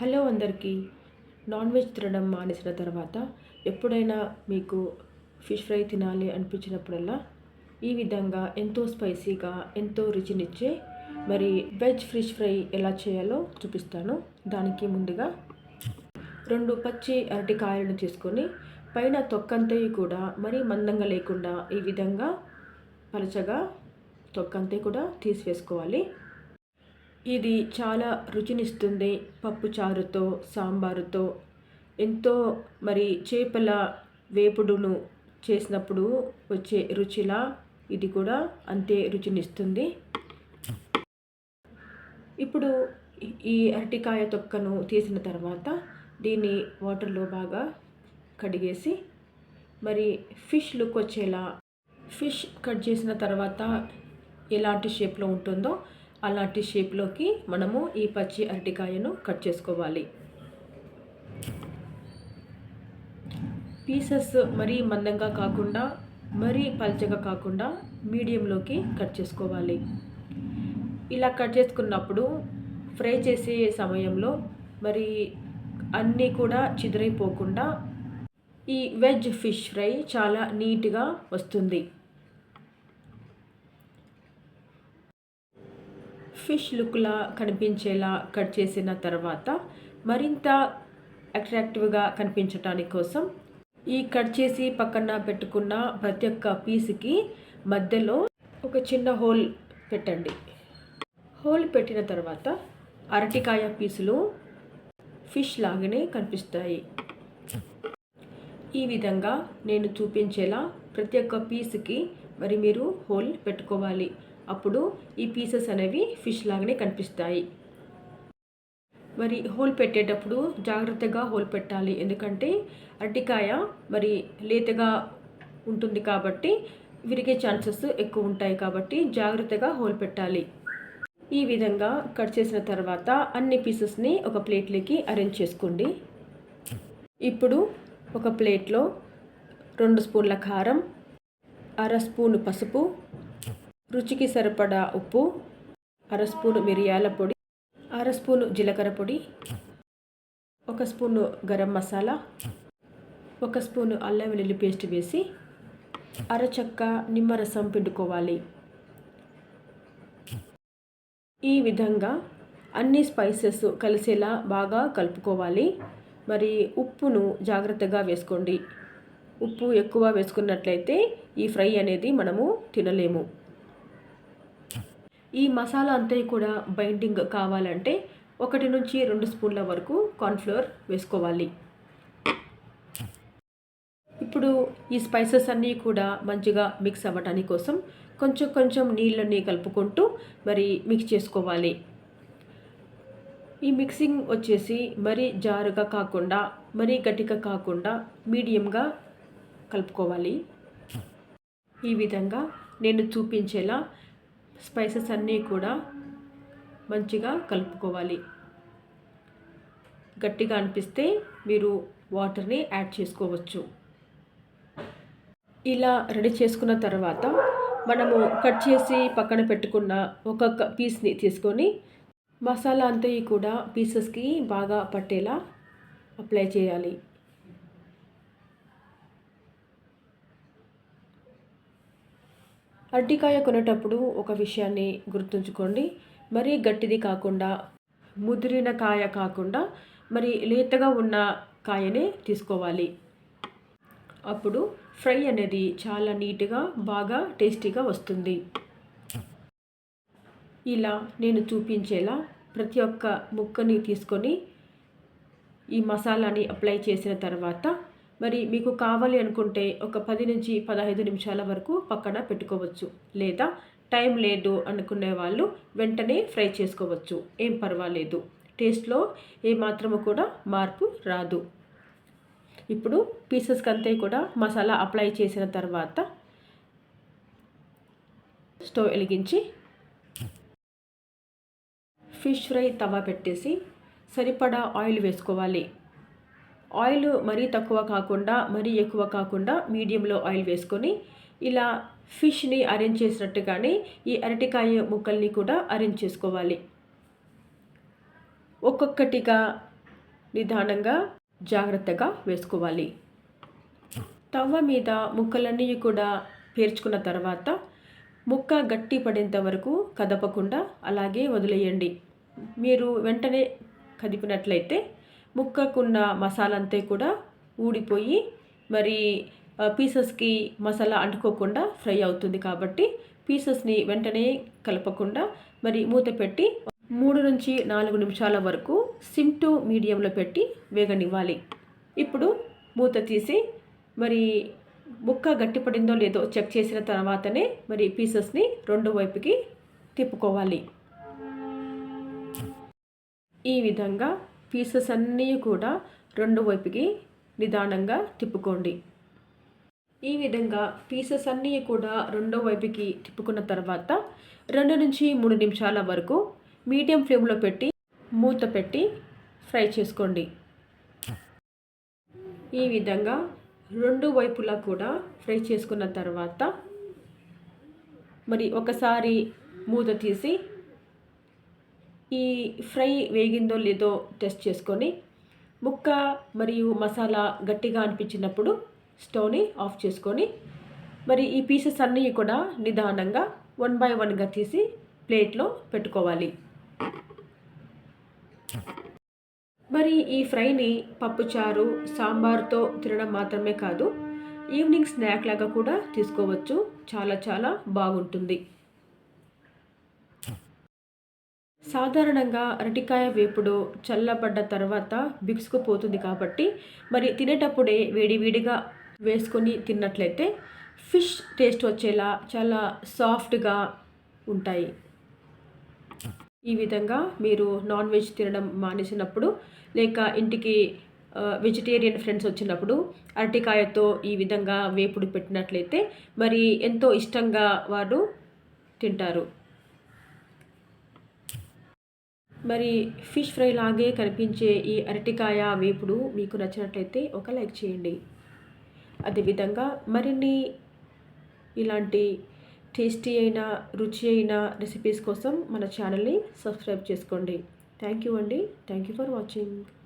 Hello అందరికీ. Non veg తినడం మానేసిన తర్వాత ఎప్పుడైనా మీకు ఫిష్ ఫ్రై తినాలి అనిపించినప్పుడల్లా ఈ విధంగా ఎంతో స్పైసీగా ఎంతో రుచినిచ్చే మరి వెజ్ ఫిష్ ఫ్రై ఎలా చేయాలో చూపిస్తాను. దానికి ముందుగా రెండు పచ్చి అరటికాయలను తీసుకొని పైన తొక్కంతయి కూడా మరీ మందంగా లేకుండా ఈ విధంగా పలచగా తొక్కంతే కూడా తీసివేసుకోవాలి. ఇది చాలా రుచినిస్తుంది పప్పు చారుతో సాంబారుతో. ఎంతో మరి చేపల వేపుడును చేసినప్పుడు వచ్చే రుచిలా ఇది కూడా అంతే రుచినిస్తుంది. ఇప్పుడు ఈ అరటికాయ తొక్కను తీసిన తర్వాత దీన్ని వాటర్లో బాగా కడిగేసి మరి ఫిష్ లుక్ వచ్చేలా ఫిష్ కట్ చేసిన తర్వాత ఎలాంటి షేప్లో ఉంటుందో అలాంటి షేప్లోకి మనము ఈ పచ్చి అరటికాయను కట్ చేసుకోవాలి. పీసెస్ మరీ మందంగా కాకుండా మరీ పల్చగా కాకుండా మీడియంలోకి కట్ చేసుకోవాలి. ఇలా కట్ చేసుకున్నప్పుడు ఫ్రై చేసే సమయంలో మరి అన్నీ కూడా చిదిరైపోకుండా ఈ వెజ్ ఫిష్ ఫ్రై చాలా నీట్గా వస్తుంది. ఫిష్ లుక్లా కనిపించేలా కట్ చేసిన తర్వాత మరింత అట్రాక్టివ్గా కనిపించటానికి కోసం ఈ కట్ చేసి పక్కన పెట్టుకున్న ప్రతి ఒక్క పీస్కి మధ్యలో ఒక చిన్న హోల్ పెట్టండి. హోల్ పెట్టిన తర్వాత అరటికాయ పీసులు ఫిష్ లాగానే కనిపిస్తాయి. ఈ విధంగా నేను చూపించేలా ప్రతి ఒక్క పీస్కి మరి మీరు హోల్ పెట్టుకోవాలి. అప్పుడు ఈ పీసెస్ అనేవి ఫిష్ లాగానే కనిపిస్తాయి. మరి హోల్ పెట్టేటప్పుడు జాగ్రత్తగా హోల్ పెట్టాలి. ఎందుకంటే అరటికాయ మరి లేతగా ఉంటుంది కాబట్టి విరిగే ఛాన్సెస్ ఎక్కువ ఉంటాయి కాబట్టి జాగ్రత్తగా హోల్ పెట్టాలి. ఈ విధంగా కట్ చేసిన తర్వాత అన్ని పీసెస్ని ఒక ప్లేట్లోకి అరేంజ్ చేసుకోండి. ఇప్పుడు ఒక ప్లేట్లో రెండు స్పూన్ల కారం అర స్పూన్ పసుపు రుచికి సరిపడా ఉప్పు అర స్పూను మిరియాల పొడి అర స్పూను జీలకర్ర పొడి ఒక స్పూను గరం మసాలా ఒక స్పూను అల్లం వెల్లుల్లి పేస్ట్ వేసి అరచక్క నిమ్మరసం పిండుకోవాలి. ఈ విధంగా అన్ని స్పైసెస్ కలిసేలా బాగా కలుపుకోవాలి. మరి ఉప్పును జాగ్రత్తగా వేసుకోండి. ఉప్పు ఎక్కువ వేసుకున్నట్లయితే ఈ ఫ్రై అనేది మనము తినలేము. ఈ మసాలా అంతా కూడా బైండింగ్ కావాలంటే ఒకటి నుంచి రెండు స్పూన్ల వరకు కార్న్ఫ్లోర్ వేసుకోవాలి. ఇప్పుడు ఈ స్పైసెస్ అన్నీ కూడా మంచిగా మిక్స్ అవ్వడానికి కోసం కొంచెం కొంచెం నీళ్ళని కలుపుకుంటూ మరి మిక్స్ చేసుకోవాలి. ఈ మిక్సింగ్ వచ్చేసి మరీ జారుగా కాకుండా మరీ గట్టిగా కాకుండా మీడియంగా కలుపుకోవాలి. ఈ విధంగా నేను చూపించేలా స్పైసెస్ అన్నీ కూడా మంచిగా కలుపుకోవాలి. గట్టిగా అనిపిస్తే మీరు వాటర్ని యాడ్ చేసుకోవచ్చు. ఇలా రెడీ చేసుకున్న తర్వాత మనము కట్ చేసి పక్కన పెట్టుకున్న ఒక్కొక్క పీస్ని తీసుకొని మసాలా అంతా కూడా పీసెస్కి బాగా పట్టేలా అప్లై చేయాలి. అరటికాయ కొనేటప్పుడు ఒక విషయాన్ని గుర్తుంచుకోండి. మరీ గట్టిది కాకుండా ముదిరిన కాయ కాకుండా మరి లేతగా ఉన్న కాయనే తీసుకోవాలి. అప్పుడు ఫ్రై అనేది చాలా నీట్గా బాగా టేస్టీగా వస్తుంది. ఇలా నేను చూపించేలా ప్రతి ఒక్క ముక్కని తీసుకొని ఈ మసాలాని అప్లై చేసిన తర్వాత మరి మీకు కావాలి అనుకుంటే ఒక పది నుంచి పదహైదు నిమిషాల వరకు పక్కన పెట్టుకోవచ్చు. లేదా టైం లేదు అనుకునే వాళ్ళు వెంటనే ఫ్రై చేసుకోవచ్చు. ఏం పర్వాలేదు. టేస్ట్లో ఏమాత్రము కూడా మార్పు రాదు. ఇప్పుడు పీసెస్కి అంతే కూడా మసాలా అప్లై చేసిన తర్వాత స్టవ్ వెలిగించి ఫిష్ ఫ్రై తవా పెట్టేసి సరిపడా ఆయిల్ వేసుకోవాలి. ఆయిల్ మరీ తక్కువ కాకుండా మరీ ఎక్కువ కాకుండా మీడియంలో ఆయిల్ వేసుకొని ఇలా ఫిష్ని అరేంజ్ చేసినట్టుగానే ఈ అరటికాయ ముక్కల్ని కూడా అరేంజ్ చేసుకోవాలి. ఒక్కొక్కటిగా నిదానంగా జాగ్రత్తగా వేసుకోవాలి. తవ్వ మీద ముక్కలన్నీ కూడా పేర్చుకున్న తర్వాత ముక్క గట్టి పడేంత వరకు కదపకుండా అలాగే వదిలేయండి. మీరు వెంటనే కదిపినట్లయితే ముక్కకున్న మసాలా అంతా కూడా ఊడిపోయి మరి పీసెస్కి మసాలా అంటుకోకుండా ఫ్రై అవుతుంది కాబట్టి పీసెస్ని వెంటనే కలపకుండా మరి మూత పెట్టి మూడు నుంచి నాలుగు నిమిషాల వరకు సిమ్ టు మీడియంలో పెట్టి వేగనివ్వాలి. ఇప్పుడు మూత తీసి మరి ముక్క గట్టిపడిందో లేదో చెక్ చేసిన తర్వాతనే మరి పీసెస్ని రెండు వైపుకి తిప్పుకోవాలి. ఈ విధంగా పీసెస్ అన్నీ కూడా రెండు వైపుకి నిదానంగా తిప్పుకోండి. ఈ విధంగా పీసెస్ అన్నీ కూడా రెండో వైపుకి తిప్పుకున్న తర్వాత రెండు నుంచి మూడు నిమిషాల వరకు మీడియం ఫ్లేమ్లో పెట్టి మూత పెట్టి ఫ్రై చేసుకోండి. ఈ విధంగా రెండు వైపులా కూడా ఫ్రై చేసుకున్న తర్వాత మరి ఒకసారి మూత తీసి ఈ ఫ్రై వేగిందో లేదో టెస్ట్ చేసుకొని ముక్క మరియు మసాలా గట్టిగా అనిపించినప్పుడు స్టవ్ని ఆఫ్ చేసుకొని మరి ఈ పీసెస్ అన్నీ కూడా నిదానంగా వన్ బై వన్గా తీసి ప్లేట్లో పెట్టుకోవాలి. మరి ఈ ఫ్రైని పప్పుచారు సాంబార్తో తినడం మాత్రమే కాదు ఈవినింగ్ స్నాక్ లాగా కూడా తీసుకోవచ్చు. చాలా చాలా బాగుంటుంది. సాధారణంగా అరటికాయ వేపుడు చల్లబడ్డ తర్వాత బిగుసుకుపోతుంది కాబట్టి మరి తినేటప్పుడే వేడివేడిగా వేసుకొని తిన్నట్లయితే ఫిష్ టేస్ట్ వచ్చేలా చాలా సాఫ్ట్గా ఉంటాయి. ఈ విధంగా మీరు నాన్ వెజ్ తినడం మానేసినప్పుడు లేక ఇంటికి వెజిటేరియన్ ఫ్రెండ్స్ వచ్చినప్పుడు అరటికాయతో ఈ విధంగా వేపుడు పెట్టినట్లయితే మరి ఎంతో ఇష్టంగా వారు తింటారు. మరి ఫిష్ ఫ్రై లాగే కనిపించే ఈ అరటికాయ వేపుడు మీకు నచ్చినట్లయితే ఒక లైక్ చేయండి. అదేవిధంగా మరిన్ని ఇలాంటి టేస్టీ అయిన రుచి అయిన రెసిపీస్ కోసం మన ఛానల్ని సబ్స్క్రైబ్ చేసుకోండి. థ్యాంక్ యూ అండి. Thank you for watching.